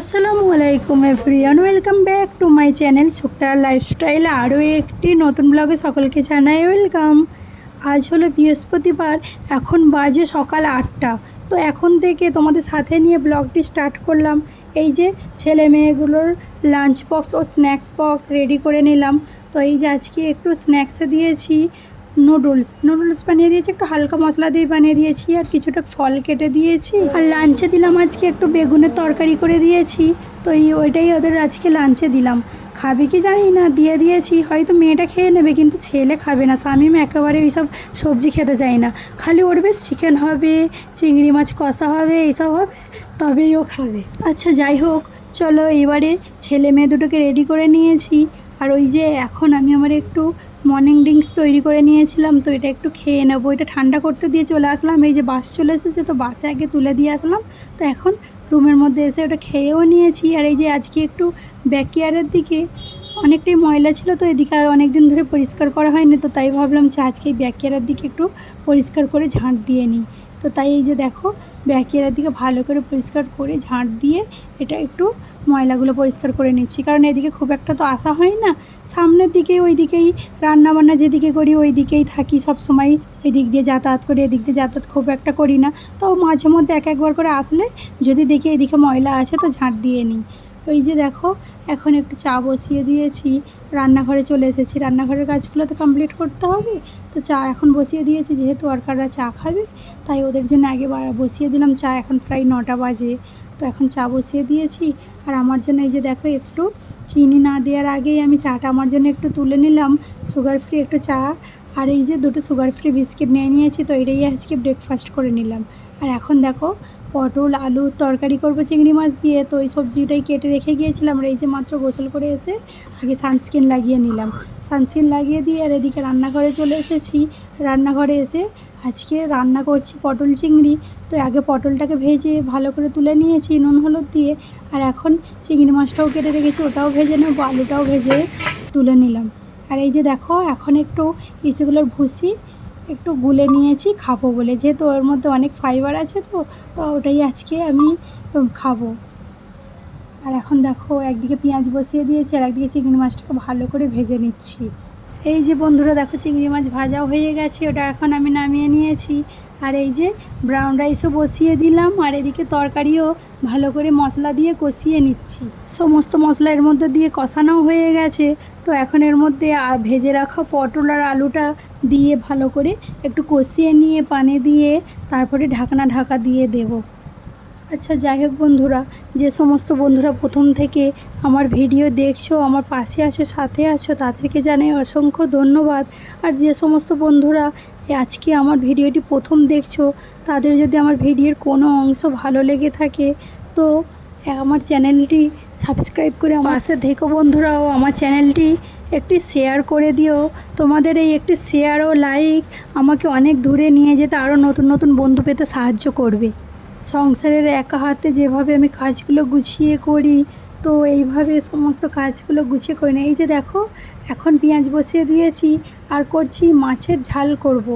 আসসালামু আলাইকুম everyone, welcome back to my channel Suktar lifestyle. আরও একটি নতুন ব্লগে সকলকে জানাই ওয়েলকাম। আজ হলো বৃহস্পতিবার, এখন বাজে সকাল আটটা। তো এখন থেকে তোমাদের সাথে নিয়ে ব্লগটি স্টার্ট করলাম। এই যে ছেলে মেয়েগুলোর লাঞ্চ বক্স ও স্ন্যাক্স বক্স রেডি করে নিলাম। তো এই যে আজকে একটু স্ন্যাক্সে দিয়েছি। নুডলস নুডলস বানিয়ে দিয়েছি, একটু হালকা মশলা দিয়ে বানিয়ে দিয়েছি, আর কিছুটা ফল কেটে দিয়েছি। আর লাঞ্চে দিলাম আজকে একটু বেগুনের তরকারি করে দিয়েছি, তো এই ওইটাই ওদের আজকে লাঞ্চে দিলাম। খাবে কি জানি না, দিয়ে দিয়েছি, হয়তো মেয়েটা খেয়ে নেবে, কিন্তু ছেলে খাবে না। শামিম একেবারে এইসব সবজি খেতে চায় না। খালি ওর বেশ চিকেন হবে, চিংড়ি মাছ কষা হবে, এইসব হবে, তবেই ও খাবে। আচ্ছা যাই হোক, চলো এবারে ছেলে মেয়ে দুটোকে রেডি করে নিয়েছি। আর ওই যে এখন আমি আমার একটু মর্নিং ড্রিঙ্কস তৈরি করে নিয়েছিলাম, তো এটা একটু খেয়ে নেব। এটা ঠান্ডা করতে দিয়ে চলে আসলাম, এই যে বাস চলে এসেছে, তো বাসে আগে তুলে দিয়ে আসলাম। তো এখন রুমের মধ্যে এসে ওটা খেয়েও নিয়েছি। আর এই যে আজকে একটু ব্যাকয়ার্ডের দিকে অনেকটাই ময়লা ছিল, তো এদিকে অনেক দিন ধরে পরিষ্কার করা হয়নি, তো তাই ভাবলাম যে আজকে এই ব্যাকয়ার্ডের দিকে একটু পরিষ্কার করে ঝাঁট দিয়ে নিই। তো তাই এই যে দেখো ব্যাকয়ার্ডের দিকে ভালো করে পরিষ্কার করে ঝাঁট দিয়ে এটা একটু ময়লাগুলো পরিষ্কার করে নিচ্ছি। কারণ এদিকে খুব একটা তো আসা হয় না। সামনের দিকে ওই দিকেই রান্নাবান্না যেদিকে করি ওই দিকেই থাকি। সব সময় ওই দিয়ে যাতায়াত করি, এদিক দিয়ে যাতায়াত খুব একটা করি না। তাও মাঝে মধ্যে এক একবার করে আসলে যদি দেখি এদিকে ময়লা আছে তো ঝাঁট দিয়ে নিই। ওই যে দেখো, এখন একটু চা বসিয়ে দিয়েছি। রান্নাঘরে চলে এসেছি। রান্নাঘরের কাজগুলো তো কমপ্লিট করতে হবে। তো চা এখন বসিয়ে দিয়েছি, যেহেতু ওয়ার্কাররা চা খাবে, তাই ওদের জন্য আগে বসিয়ে দিলাম। চা এখন প্রায় নটা বাজে। তো এখন চা বসিয়ে দিয়েছি। আর আমার জন্য এই যে দেখো একটু চিনি না দেওয়ার আগেই আমি চাটা আমার জন্য একটু তুলে নিলাম সুগার ফ্রি একটু চা। আর এই যে দুটো সুগার ফ্রি বিস্কিট নিয়ে নিয়েছি, তো এটাই আজকে ব্রেকফাস্ট করে নিলাম। আর এখন দেখো পটল, আলু, তরকারি করব চিংড়ি মাছ দিয়ে। তো এই সবজিটাই কেটে রেখে গিয়েছিলাম, আর এই যে মাত্র গোসল করে এসে আগে সানস্ক্রিন লাগিয়ে নিলাম। সানস্ক্রিন লাগিয়ে দিয়ে আর এদিকে রান্নাঘরে চলে এসেছি। রান্নাঘরে এসে আজকে রান্না করছি পটল চিংড়ি। তো আগে পটলটাকে ভেজে ভালো করে তুলে নিয়েছি, নুন, হলুদ দিয়ে। আর এখন চিংড়ি মাছটাও কেটে রেখেছি, ওটাও ভেজে নেব, আলুটাও ভেজে তুলে নিলাম। আর এই যে দেখো, এখন একটু ইসেগুলোর ভুসি একটু গুলে নিয়েছি, খাব বলে। যেহেতু ওর মধ্যে অনেক ফাইবার আছে তো তো ওটাই আজকে আমি খাব। আর এখন দেখো, একদিকে পেঁয়াজ বসিয়ে দিয়েছি, আর একদিকে চিংড়ি মাছটাকে ভালো করে ভেজে নিচ্ছি। এই যে বন্ধুরা দেখো চিংড়ি মাছ ভাজাও হয়ে গেছে, ওটা এখন আমি নামিয়ে নিয়েছি। আর এই যে ব্রাউন রাইসও বসিয়ে দিলাম, আর এদিকে তরকারিও ভালো করে মশলা দিয়ে কষিয়ে নিচ্ছি। সমস্ত মশলা এর মধ্যে দিয়ে কষানোও হয়ে গেছে, তো এখন এর মধ্যে ভেজে রাখা পটল আর আলুটা দিয়ে ভালো করে একটু কষিয়ে নিয়ে, পানি দিয়ে তারপরে ঢাকনা ঢাকা দিয়ে দেবো। আচ্ছা যাই হোক বন্ধুরা, যে সমস্ত বন্ধুরা প্রথম থেকে আমার ভিডিও দেখছ, আমার পাশে আছো, সাথে আছো, তাদেরকে জানাই অসংখ্য ধন্যবাদ। আর যে সমস্ত বন্ধুরা আজকে আমার ভিডিওটি প্রথম দেখছ, তাদের যদি আমার ভিডিওর কোনো অংশ ভালো লেগে থাকে, তো আমার চ্যানেলটি সাবস্ক্রাইব করে আমার পাশে দেখো বন্ধুরাও আমার চ্যানেলটি একটি শেয়ার করে দিও। তোমাদের এই একটি শেয়ার ও লাইক আমাকে অনেক দূরে নিয়ে যেতে আরও নতুন নতুন বন্ধু পেতে সাহায্য করবে। সংসারের একা হাতে যেভাবে আমি কাজগুলো গুছিয়ে করি, তো এইভাবে সমস্ত কাজগুলো গুছিয়ে করি না এই যে দেখো, এখন পেঁয়াজ বসিয়ে দিয়েছি, আর করছি মাছের ঝাল করব।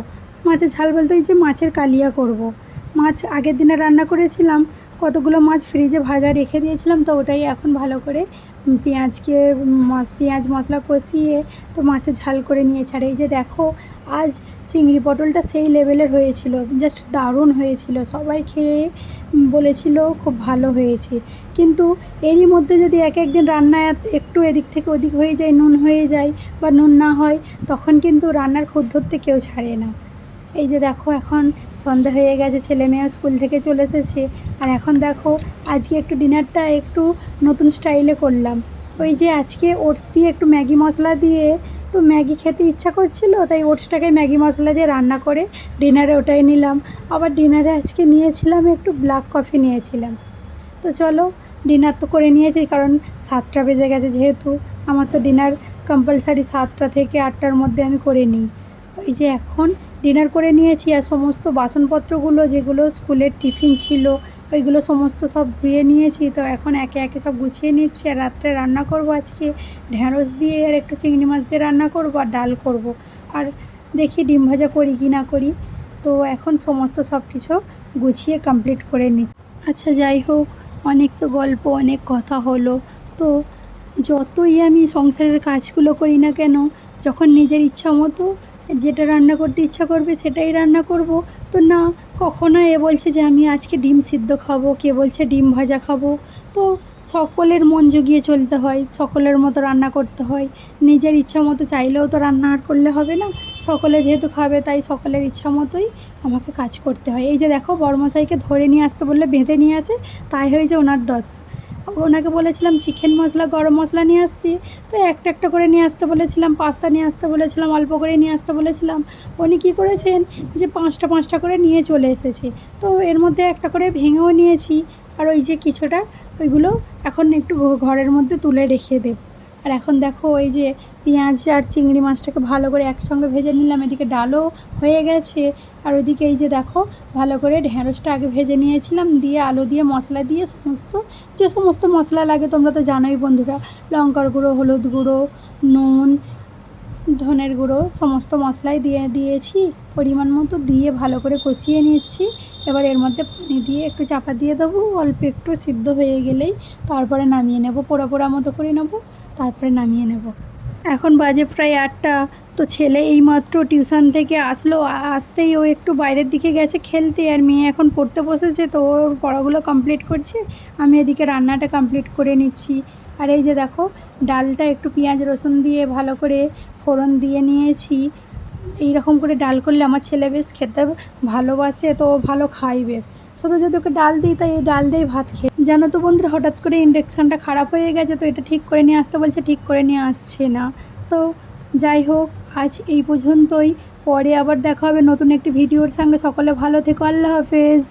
মাছের ঝাল বলতে ওই যে মাছের কালিয়া করব। মাছ আগের দিনে রান্না করেছিলাম কতগুলো মাছ ফ্রিজে ভাজা রেখে দিয়েছিলাম, তো ওটাই এখন ভালো করে পেঁয়াজকে পেঁয়াজ মশলা কষিয়ে তো মাছের ঝাল করে নিয়েছে। আর এই যে দেখো, আজ চিংড়ি পটলটা সেই লেভেলের হয়েছিল জাস্ট দারুণ হয়েছিল। সবাই খেয়ে বলেছিল খুব ভালো হয়েছে। কিন্তু এরই মধ্যে যদি এক একদিন রান্না একটু এদিক থেকে ওদিক হয়ে যায়, নুন হয়ে যায় বা নুন না হয়, তখন কিন্তু রান্নার ধরতে কেউ ছাড়ে না। এই যে দেখো এখন সন্ধে হয়ে গেছে, ছেলে মেয়েও স্কুল থেকে চলে এসেছে। আর এখন দেখো আজকে একটু ডিনারটা একটু নতুন স্টাইলে করলাম। ওই যে আজকে ওটস দিয়ে একটু ম্যাগি মশলা দিয়ে, তো ম্যাগি খেতে ইচ্ছা করছিল, তাই ওটসটাকে ম্যাগি মশলা দিয়ে রান্না করে ডিনারে ওটাই নিলাম। আবার ডিনারে আজকে নিয়েছিলাম একটু ব্ল্যাক কফি নিয়েছিলাম। তো চলো, ডিনার তো করে নিয়েছি, কারণ সাতটা বেজে গেছে যেহেতু। আমার তো ডিনার কম্পালসারি সাতটা থেকে আটটার মধ্যে আমি করে নিই। ওই যে এখন ডিনার করে নিয়েছি আর সমস্ত বাসনপত্রগুলো যেগুলো স্কুলের টিফিন ছিল, ওইগুলো সমস্ত সব ধুয়ে নিয়েছি। তো এখন একে একে সব গুছিয়ে নিচ্ছি আর রাত্রে রান্না করব আজকে। ঢ্যাঁড়স দিয়ে আর একটু চিংড়ি মাছ দিয়ে রান্না করব আর ডাল করব। আর দেখি ডিম ভাজা করি কি না করি। তো এখন সমস্ত সব কিছু গুছিয়ে কমপ্লিট করে নিচ্ছি আচ্ছা যাই হোক, অনেক তো গল্প, অনেক কথা হলো। তো যতই আমি সংসারের কাজগুলো করি না কেন, যখন নিজের ইচ্ছা মতো যেটা রান্না করতে ইচ্ছা করবে সেটাই রান্না করব। তো না, কখনো এ বলছে যে আমি আজকে ডিম সিদ্ধ খাব, কে বলছে ডিম ভাজা খাব। তো সকলের মন জুগিয়ে চলতে হয়, সকলের মতো রান্না করতে হয়। নিজের ইচ্ছা মতো চাইলেও তো রান্না আর করলে হবে না। সকলে যেহেতু খাবে, তাই সকলের ইচ্ছা মতোই আমাকে কাজ করতে হয়। এই যে দেখো, বড়মশাইকে ধরে নিয়ে আসতে বললে বেঁধে নিয়ে আসে, তাই হয়েছে ওনার দশা। ওনাকে বলেছিলাম, চিকেন মশলা, গরম মশলা নিয়ে আসতে। তো একটা একটা করে নিয়ে আসতে বলেছিলাম, পাস্তা নিয়ে আসতে বলেছিলাম, অল্প করে নিয়ে আসতে বলেছিলাম। উনি কী করেছেন যে পাঁচটা পাঁচটা করে নিয়ে চলে এসেছে। তো এর মধ্যে একটা করে ভেঙেও নিয়েছি। আর ওই যে কিছুটা, ওইগুলো এখন একটু ঘরের মধ্যে তুলে রেখে দেব। আর এখন দেখো, ওই যে পেঁয়াজ আর চিংড়ি মাছটাকে ভালো করে একসঙ্গে ভেজে নিলাম। এদিকে ডালও হয়ে গেছে। আর ওদিকে এই যে দেখো, ভালো করে ঢেঁড়সটা আগে ভেজে নিয়েছিলাম, দিয়ে আলু দিয়ে, মশলা দিয়ে সমস্ত, যে সমস্ত মশলা লাগে তোমরা তো জানোই বন্ধুরা, লঙ্কার গুঁড়ো, হলুদ গুঁড়ো, নুন, ধনের গুঁড়ো, সমস্ত মশলাই দিয়ে দিয়েছি, পরিমাণ মতো দিয়ে ভালো করে কষিয়ে নিচ্ছি। এবার এর মধ্যে পানি দিয়ে একটু চাপা দিয়ে দেবো, অল্প একটু সিদ্ধ হয়ে গেলেই তারপরে নামিয়ে নেব, পোড়া পোড়া মতো করে নেব, তারপরে নামিয়ে নেব। এখন বাজে প্রায় আটটা। তো ছেলে এইমাত্র টিউশন থেকে আসলো আসতেই ও একটু বাইরের দিকে গেছে খেলতে আর মেয়ে এখন পড়তে বসেছে, তো ওর পড়াগুলো কমপ্লিট করছে। আমি এদিকে রান্নাটা কমপ্লিট করে নিচ্ছি। আর এই যে দেখো, ডালটা একটু পেঁয়াজ রসুন দিয়ে ভালো করে ফোড়ন দিয়ে নিয়েছি। এই রকম করে ডাল করলে আমার ছেলে বেশ খেতে ভালোবাসে, তো ভালো খাই বেশ। শুধু যদি ওকে ডাল দিই, তাই এই ডাল দিয়েই ভাত খেয়ে জানো তো বন্ধুরা, হঠাৎ করে ইন্ডাকশানটা খারাপ হয়ে গেছে, তো এটা ঠিক করে নিয়ে আসতে বলছে, ঠিক করে নিয়ে আসছে না। তো যাই হোক, আজ এই পর্যন্তই। পরে আবার দেখা হবে নতুন একটি ভিডিওর সঙ্গে। সকলে ভালো থেকো, আল্লাহ হাফেজ।